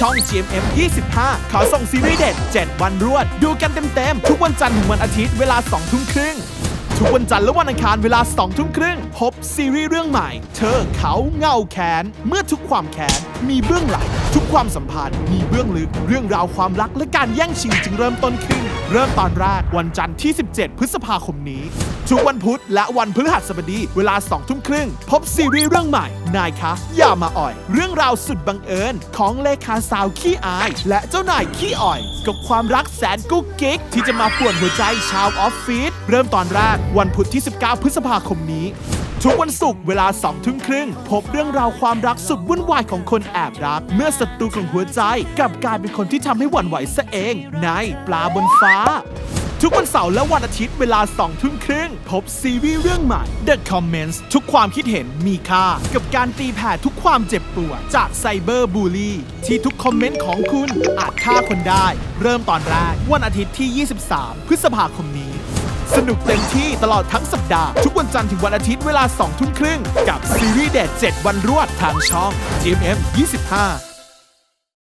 ช่อง GMM 25ขอส่งซีรีส์เด็ด 7 วันรวด ดูกันเต็มๆ ทุกวันจันทร์ถึงวันอาทิตย์เวลา 2 ทุ่มครึ่ง ทุกวันจันทร์และวันอังคารเวลา 2 ทุ่มครึ่ง พบซีรีส์เรื่องใหม่ เธอเขาเงาแค้นเมื่อทุกความแค้นมีเบื้องหลัง ทุกความสัมพันธ์ มีเบื้องลึก เรื่องราวความรักและการแย่งชิงจึงเริ่มต้นขึ้น เริ่มตอนแรกวันจันทร์ที่ 17 พฤษภาคมนี้ ทุกวันพุธและวันพฤหัสบดีเวลา 2 ทุ่มครึ่ง พบซีรีส์เรื่องใหม่ นายคะ อย่ามาอ่อย เรื่องราวสุดบังเอิญ ของเลขาสาวขี้อาย และเจ้านายขี้อ่อย กับความรักแสนกุ๊กกิ๊กที่จะมาป่วนหัวใจชาวออฟฟิศเริ่มตอนแรกวันพุธที่ 19 พฤษภาคมนี้ ทุกวันศุกร์เวลา2ทุ่มครึ่งพบเรื่องราวความรักสุดวุ่นวายของคนแอบรัก เมื่อศัตรูของหัวใจกลับกลายเป็นคนที่ทำให้หวั่นไหวซะเอง ในปลาบนฟ้า ทุกวันเสาร์และวันอาทิตย์เวลา2ทุ่มครึ่ง พบซีรีส์เรื่องใหม่ The Comments ทุกความคิดเห็นมีค่า กับการตีแผ่ทุกความเจ็บปวดจากไซเบอร์บูลลี่ที่ทุกคอมเมนต์ของคุณอาจฆ่าคนได้ เริ่มตอนแรก วันอาทิตย์ที่ 23 พฤษภาคมนี้ สนุกเต็มที่ตลอดทั้งสัปดาห์ ทุกวันจันทร์ถึงวันอาทิตย์เวลา2ทุ่มครึ่ง กับซีรีส์เด็ด7วันรวดทางช่อง GMM 25